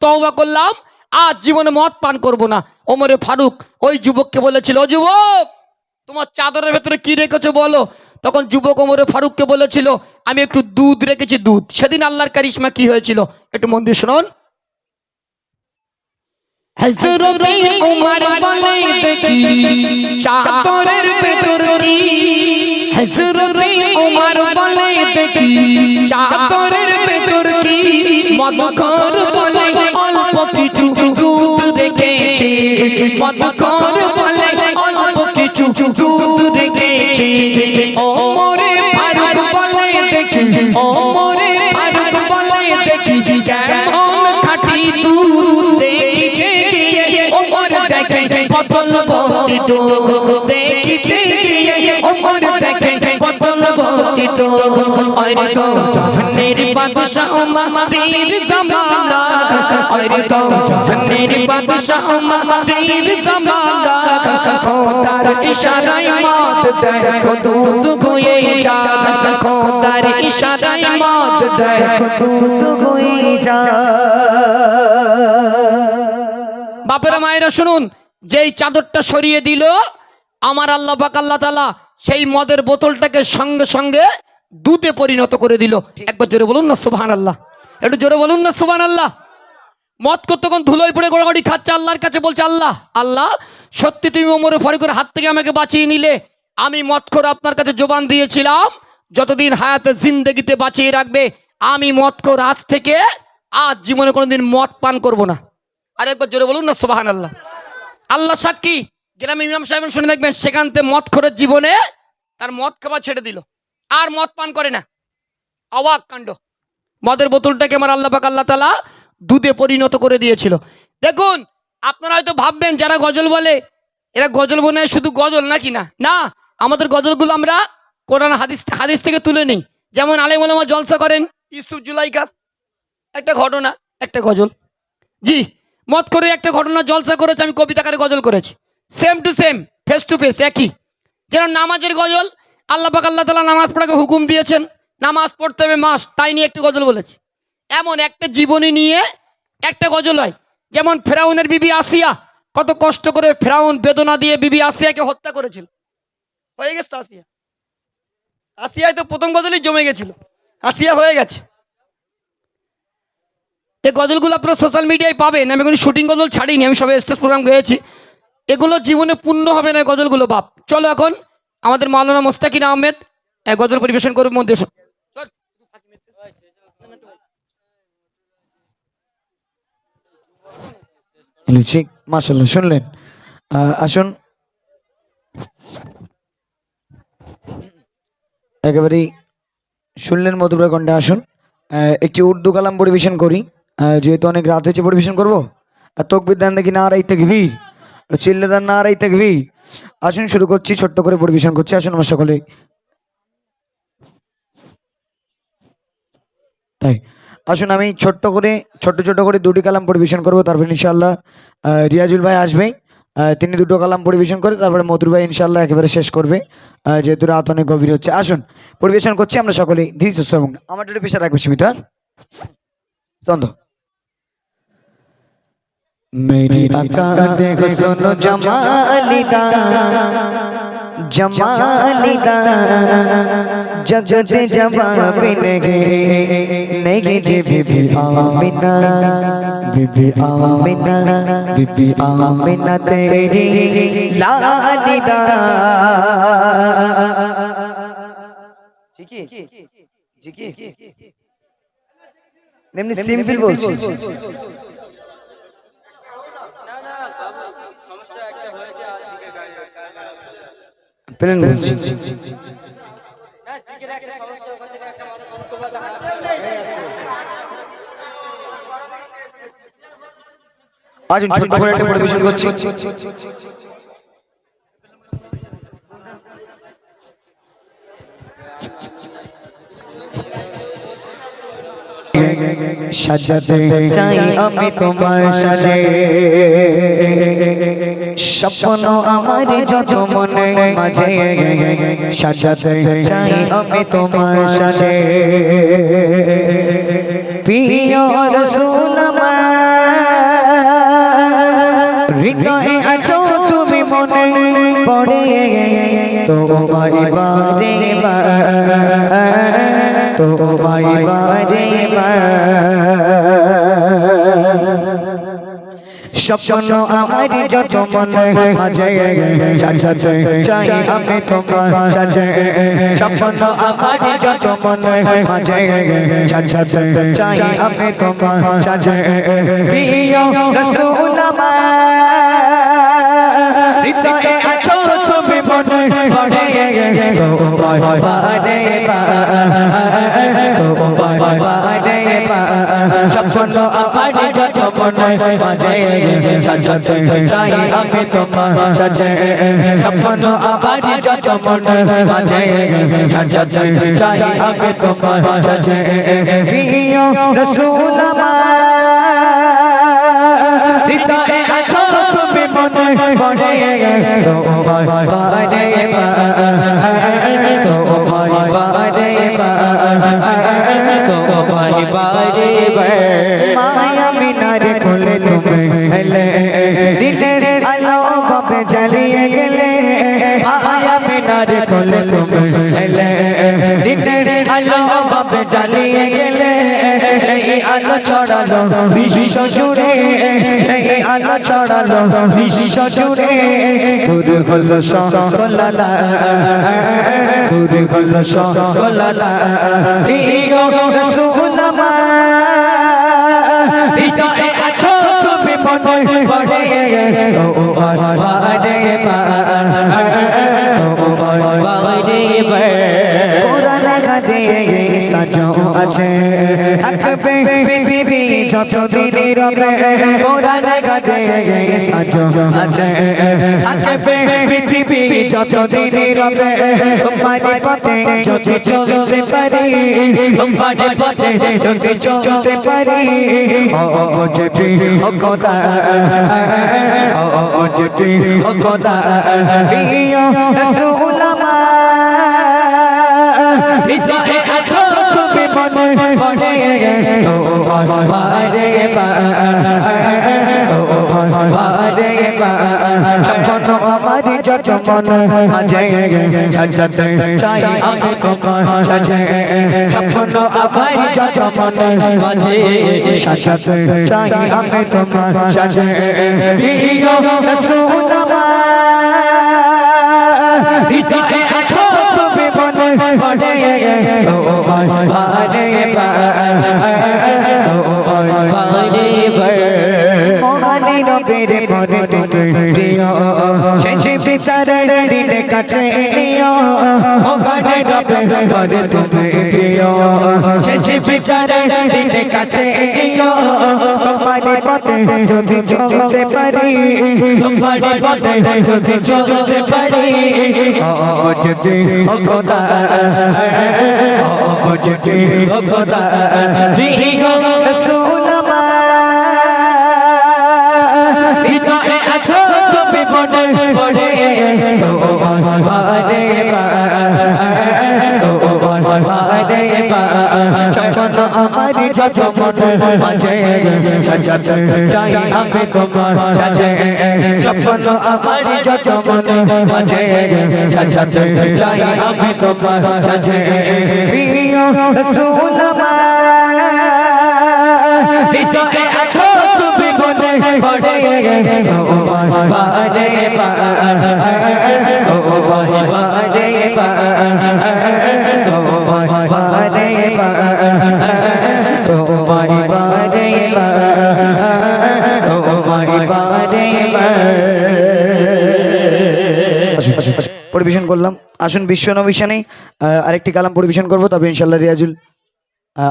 তওবা করলাম আজ জীবনে মদ পান করব না। ওমরে ফারুক, ওই যুবককে বলেছিল, "ও যুবক, তোমার চাদরের ভেতরে কি রেখেছো বলো? তখন যুবক ওমরে ফারুককে বলেছিল, আমি একটু দুধ রেখেছি, দুধ। সেদিন আল্লাহর কারিশমা কি হয়েছিল? একটু মন দিয়ে শুনুন। চাদরের ভেতর কি? হযরতে উমর বলে, দেখি, চাদরের ভেতর কি? মদখর বলে অল্প কিছু দুধ রেখেছে মদখর বলে অল্প কিছু দুধ রেখেছে ওমরে ফারুক বলে দেখি ওমরে ফারুক বলে দেখি, কেমন খাঁটি দুধ দেখিতে গিয়ে ওমর দেখে বোতল ভর্তি দুধ দেখিতে গিয়ে ওমর দেখে বোতল ভর্তি দুধ ওরে তো বাপেরা মায়েরা শুনুন, যেই চাদরটা সরিয়ে দিল, আমার আল্লাহ পাক আল্লাহ তালা সেই মদের বোতলটাকে সঙ্গে সঙ্গে দুধে পরিণত করে দিল। একবার জোরে বলুন না সুবহান আল্লাহ একটু জোরে বলুন না সুবহান আল্লাহ মদ করতে তখন ধুলোয় পড়ে গোড়াগড়ি খাচ্ছে আল্লাহর কাছে বলছে আল্লাহ আল্লাহ সত্যি তুমি ওমরে ফারুকের হাত থেকে আমাকে বাঁচিয়ে নিলে। আমি মদ করে আপনার কাছে জোবান দিয়েছিলাম। যতদিন হায়াতে জিন্দেগিতে বাঁচিয়ে রাখবে আমি মদ কর আজ থেকে আজ জীবনে কোনোদিন মদ পান করব না। আরেকবার জোরে বলুন না সোবাহান আল্লাহ আল্লাহ সাক্ষী গেলাম ইমাম সাহেব শুনে দেখবেন সেখান থেকে মদ খোরের জীবনে তার মদ খাবার ছেড়ে দিল। আর মদ পান করে না। অবাক কাণ্ড। মদের বোতলটাকে আমার আল্লাহ পাক আল্লাহ তালা দুধে পরিণত করে দিয়েছিল। দেখুন, আপনারা হয়তো ভাববেন, যারা গজল বলে, এরা গজল বনে শুধু গজল নাকি না? না, আমাদের গজলগুলো আমরা কোরআন, হাদিস হাদিস থেকে তুলে নিই। যেমন আলেম জলসা করেন ইসুফ জুলাইকা। একটা ঘটনা, একটা গজল। জি মত করে একটা ঘটনা জলসা করেছে, আমি কবিতাকারে গজল করেছি। Same to same face to face একই। যেন নামাজের গজল আল্লাহ পাক আল্লাহ তালা নামাজ পড়াকে হুকুম দিয়েছেন, নামাজ পড়তে হবে মাস, তাই নিয়ে একটি গজল বলেছি। এমন একটা জীবনী নিয়ে একটা গজল হয়, যেমন ফেরাউনের বিবি আসিয়া কত কষ্ট করে ফেরাউন বেদনা দিয়ে বিবি আসিয়াকে হত্যা করেছিল। হয়ে গেছে আসিয়া? আসিয়ায় তো প্রথম গজলই জমে গেছিল। আসিয়া হয়ে গেছে। এই গজলগুলো আপনারা সোশ্যাল মিডিয়ায় পাবেন। আমি কোনো শুটিং গজল ছাড়িনি, আমি সবাই স্টেজ প্রোগ্রাম গেয়েছি। এগুলো জীবনে পূর্ণ হবে না গজলগুলো, বাপ। চলো এখন আমাদের মাওলানা মোস্তাকিন আহমেদ গজল পরিবেশন করবে মধ্যে মাসাল্লাহ শুনলেন। আসুন। একেবারেই শুনলেন মধুরা কণ্ঠে, আসুন। একটি উর্দু কালাম পরিবেশন করি। যেহেতু অনেক রাত হয়েছে পরিবেশন করব। আর তকবির দান দেখি না আড়াই তেকবীর। চিল্লে দান না আড়াই তেকবীর। আসুন শুরু করছি, ছোট্ট করে পরিবেশন করছি। আসুন আমার সকলে। তাই, আসুন আমি ছোট্ট করে, ছোট্ট ছোট্ট করে দুটি কালাম পরিবেশন করব, তারপর ইনশাল্লাহ রিয়াজুল ভাই আসবে। তিনি দুটো কালাম পরিবেশন করে, তারপরে মধুর ভাই ইনশাল্লাহ একেবারে শেষ করবে। যেহেতু রাত অনেক গভীর হচ্ছে। আসুন, পরিবেশন করছি আমরা সকলেই। ধীরে আমার একটু পেশা রাখবে সুমিতা চন্দ মেরি আকা দেখো শোনো জমালিদা জমালিদা জগতে জবাবে নেগে নেগে যে বিবি আমিনা বিবি আমিনা বিবি আমিনা তেরি লালিদা জিকি জিকি এমনি সিম্পল বলছি প্লেন বলছি আজ ছোট করে একটা পরিবেশন করছি। সাজাতে চাই আমি তোমার সাজে স্বপ্ন আমার যত মনে মাঝে। সাজাতে চাই আমি তোমার সাজে প্রিয় রসুল হৃদয়ে আছো তুমি মনে পড়ে। তোমায় বার তোমায় বারে। স্বপ্ন আমার যত মনে মাঝে সাজাতে চাই আমি তোমার সাজে স্বপ্ন আমার যত মনে মাঝে সাজাতে চাই আমি তোমার সাজে প্রিয় রসুল আমার হৃদয়ে আছো তুমি মনে পড়ে তোমায় বারে তোমায় বারে স্বপ্ন আমার মনে মাঝে সাজাতে চাই আমি তোমার সাজে স্বপ্ন আমার যত মনে মাঝে সাজাতে চাই আমি তোমার সাজে প্রিয় রসুল আমার হৃদয়ে আছো তুমি মনে পড়ে তোমায় বারে তোমায় বারে তোমায় বারে মায়া মিনার কোলে এলে দিনের আলো বাপে জ্বালিয়ে গেলে মায়া মিনার কোলে তুমি এলে দিনের আলো বাপে জ্বালিয়ে গেলে এই আলো ছড়ালো আছো তুমি মনে পড়ে ও বারে কোরআন আছে। থাকবে পৃথিবী যত দিন রবে। কোরআন গাদে সাজো আছে। থাকবে পৃথিবী যত দিন রবে। তোমার পথে যদি চলতে পারি তোমার পথে যদি চলতে পারি। ও ও যেটি ও ও কথা প্রিয় রাসূল আমার, হৃদয়ে পড়ে বারে বারে স্বপ্ন আমার যত মন মাঝে সাজাতে চাই আমি তোমার সাজে স্বপ্ন আমার যত মন মাঝে সাজাতে চাই আমি তোমার সাজে প্রিয় রাসূল আমার হৃদয়ে পড়ে ও বারে মহানে রবের পরে প্রিয় শেষ বিচারের দিন কাছে এলিও মহানে রবের পরে প্রিয় শেষ বিচারের দিন কাছে এলিও তোমার পথে যদি চলতে পারি তোমার পথে যদি চলতে পারি ও যদি ও খোদা ও যদি ও খোদা প্রিয় রাসূল আমার আমার যত মনে মাঝে সাজাতে চাই আমি তোমার সাজে স্বপ্ন আমার যত মনে মাঝে সাজাতে চাই আমি তোমার সাজে প্রিয় রাসূল হৃদয়ে আছো তুমি মনে পড়ে। ও বারে ও বারে। পরিবেশন করলাম। আসুন বিশ্ব নবিশানে আরেকটি কালাম পরিবেশন করব তারপর ইনশাল্লাহ রিয়াজুল।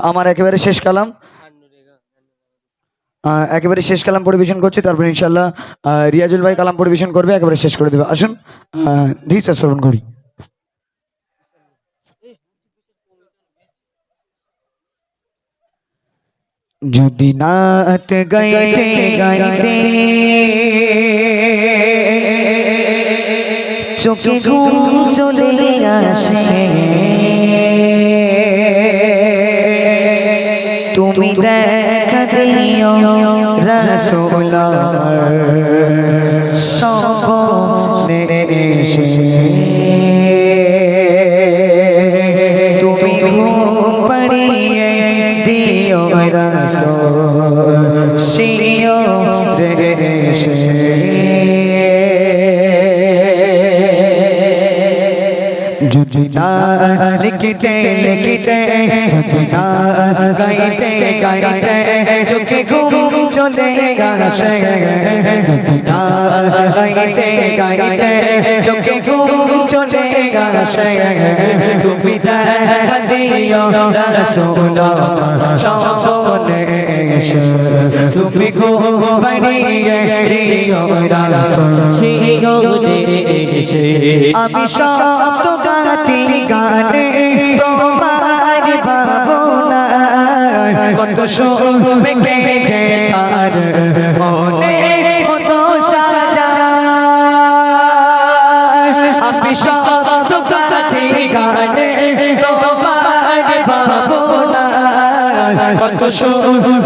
আমার একেবারে শেষ কালাম। একেবারে শেষ কালাম পরিবেশন করছি, তারপর ইনশাল্লাহ রিয়াজুল ভাই কালাম পরিবেশন করবে, একেবারে শেষ করে দেবে। আসুন ধীর শ্রবণ করি। যদি নাট গাইতে গাইতে চোখে ঘুম চলে আসে। তুমি দেখা দিও রসোলা লিখিতে লিখিতে গাইতে গাইতে চোখে ঘুম চলে গেছে গাইতে গাইতে চোখে ঘুম চলে গেছে তুমি দিও রাসূল সম্পনে এসে তুমি ঘুম বাড়িয়ে দিও রাসূল আমি শব্দ গাতি গানে তোমার ভাবনা কত শুনবে যে তার মনে কত সাজা আমি শব্দ গাতি গানে তোমার ভাবনা কত শুনবে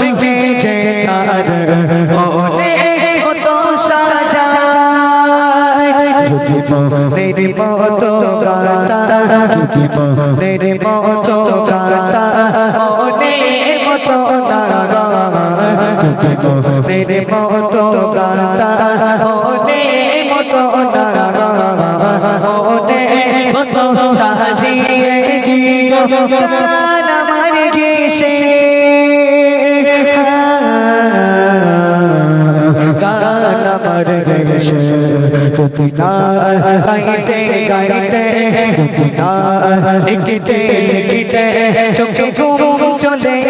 মেরে মতো গাতা মনের মতো মনের মতো সাজিয়ে দিও গান আমার গেছে গান আমার গেছে যদি না গাইতে গাইতে যদি না লিখিতে লিখিতে, চোখে গেছে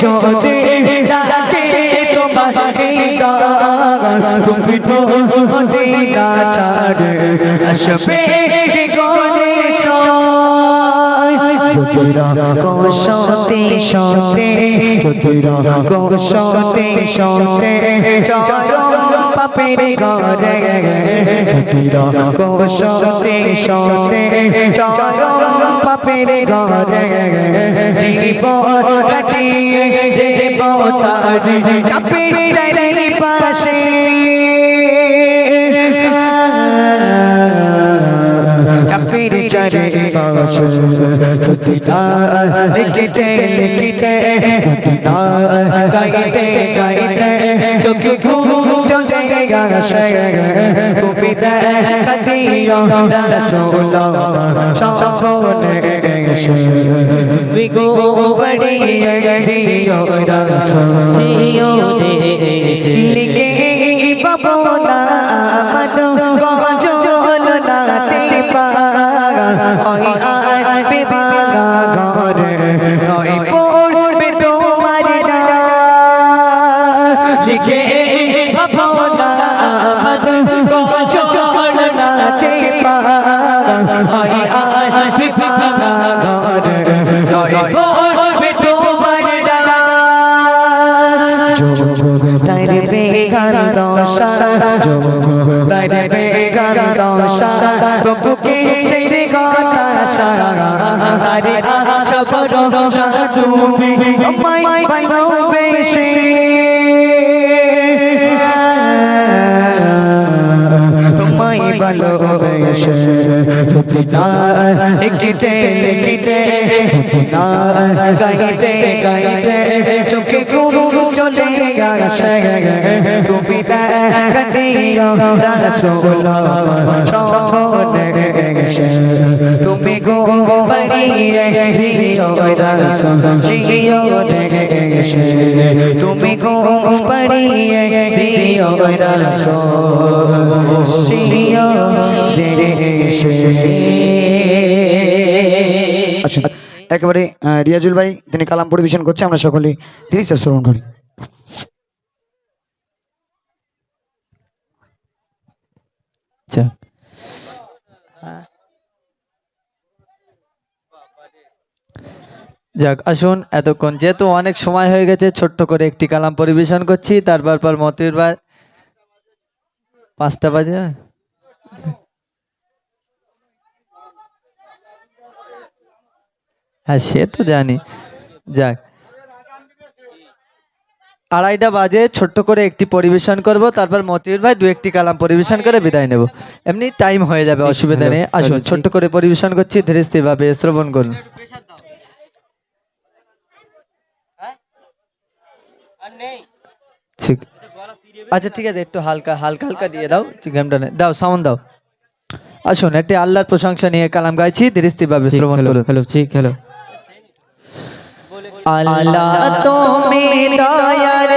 জলে ডাকে তোমার তুমি নূর মদিনা ছাড়ে আসবে কোশতে শতে তোরা কোশতে শতে চরম পাপের ঘরে কোশতে শতে চরম পাপের ঘরে জীব কাটিয়ে দেব তার চাপের পাশে চাপের চারে যদি না লিখিতে লিখিতে গাইতে গাইতে চোখে কবিতা লিখে বাবনা মদ গজল নাতে পাগা তার বেগার দশা তার বেগার দশা প্রভুকে সেই কথা তারে আশা ভরসা তুমি আমায় ভালোবেসে তোমায় ভালোবেসে যদি না লিখিতে লিখিতে যদি না গাইতে গাইতে চোখে ঘুম চলে তুমি তুমি গো একেবারে রিয়াজুল ভাই তিনি কালাম পরিবেশন করছে আমরা সকলে ধীরে শ্রবণ করি যাক। যাক, আসুন এতক্ষণ, যেহেতু অনেক সময় হয়ে গেছে, ছোট্ট করে একটি কালাম পরিবেশন করছি। তারপর পর মতির ভাই, পাঁচটা বাজে। হ্যাঁ সে তো জানি। যাক আড়াইটা বাজে ছোট্ট করে একটি পরিবেশন করব তারপর মতিউর ভাই দু একটি কালাম পরিবেশন করে বিদায় নেব। এমনি টাইম হয়ে যাবে অসুবিধা নেই। আসুন ছোট্ট করে পরিবেশন করছি ধীরে স্থির ভাবে শ্রবণ করুন। ঠিক। আচ্ছা ঠিক আছে একটু হালকা হালকা হালকা দিয়ে দাও গেমটা দাও সাউন্ড দাও। আসুন একটি আল্লাহর প্রশংসা নিয়ে কালাম গাইছি ধীরে স্থির ভাবে শ্রবণ করুন। হ্যালো ঠিক হ্যালো আল্লাহ তুমি দয়ার